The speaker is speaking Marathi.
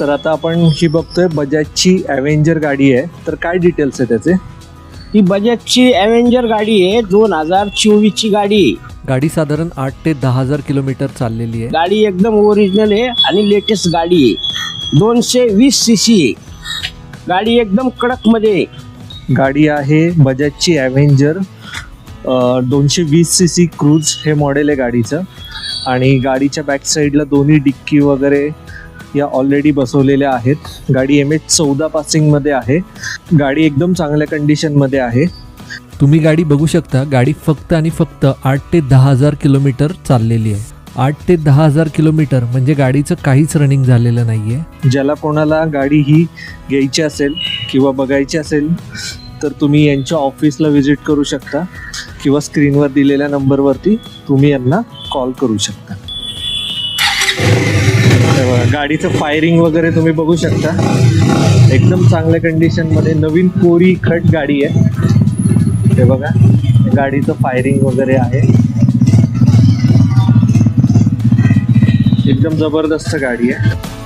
तर आता आपण ही बघतोय बजाजची ॲव्हेंजर गाडी आहे. तर काय डिटेल्स आहे त्याचे ही बजाजची ॲव्हेंजर गाडी आहे दोन हजार चोवीसची गाडी. आहे गाडी साधारण आठ ते दहा हजार किलोमीटर चाललेली आहे. गाडी एकदम ओरिजिनल आहे आणि लेटेस्ट गाडी आहे. दोनशे वीस सी सी आहे. गाडी एकदम कडकमध्ये आहे. गाडी आहे बजाजची ॲव्हेंजर दोनशे वीस सी सी क्रूज हे मॉडेल आहे गाडीचं. आणि गाडीच्या बॅक साईडला दोन्ही डिक्की वगैरे या ऑलरेडी बसवलेल्या आहेत. गाडी एम एच चौदा पासिंगमध्ये आहे. गाडी एकदम चांगल्या कंडिशनमध्ये आहे. तुम्ही गाडी बघू शकता गाडी फक्त आणि फक्त आठ ते दहा हजार किलोमीटर चाललेली आहे. आठ ते दहा हजार किलोमीटर म्हणजे गाडीचं काहीच रनिंग झालेलं नाही आहे ज्याला कोणाला गाडी ही घ्यायची असेल किंवा बघायची असेल तर तुम्ही यांच्या ऑफिसला व्हिजिट करू शकता किंवा स्क्रीनवर दिलेल्या नंबरवरती तुम्ही यांना कॉल करू शकता. गाडीचं फायरिंग वगैरे तुम्ही बघू शकता. एकदम चांगल्या कंडिशनमध्ये नवीन कोरी खट गाडी आहे. ते बघा गाडीचं फायरिंग वगैरे आहे. एकदम जबरदस्त गाडी आहे.